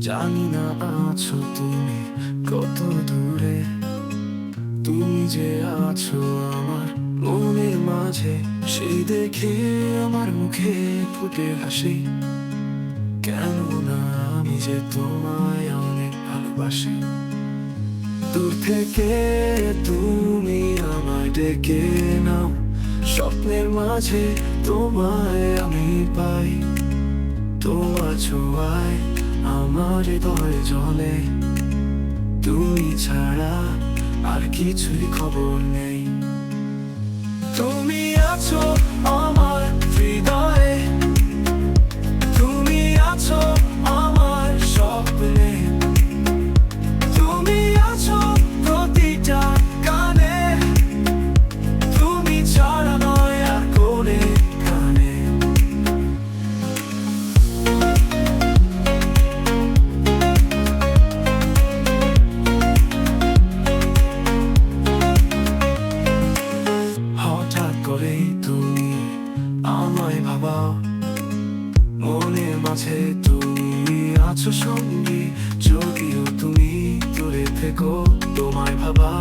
জানি না আছো তুমি কত দূরে। তুমি যে আছো আমার মনের মাঝে, সেই দেখে আমার মুখে ফুটে হাসি। কেন না আমি যে তোমায় অনেক ভালোবাসি। দূর থেকে তুমি আমায় ডেকে নাও, স্বপ্নের মাঝে তোমায় আমি পাই। তোমার ছোঁয়ায় আমার হৃদয় জলে। তুমি ছাড়া আর কিছুই খবর নেই। তুমি আছো মাঝে তুমি আছো সঙ্গী, যদিও তুমি দূরে থেকো, তোমায় ভাবা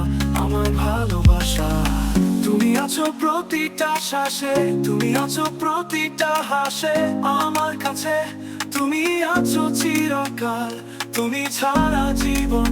আমার ভালোবাসা। তুমি আছো প্রতিটা শ্বাসে, তুমি আছো প্রতিটা হাসে, আমার কাছে তুমি আছো চিরকাল। তুমি ছাড়া জীবন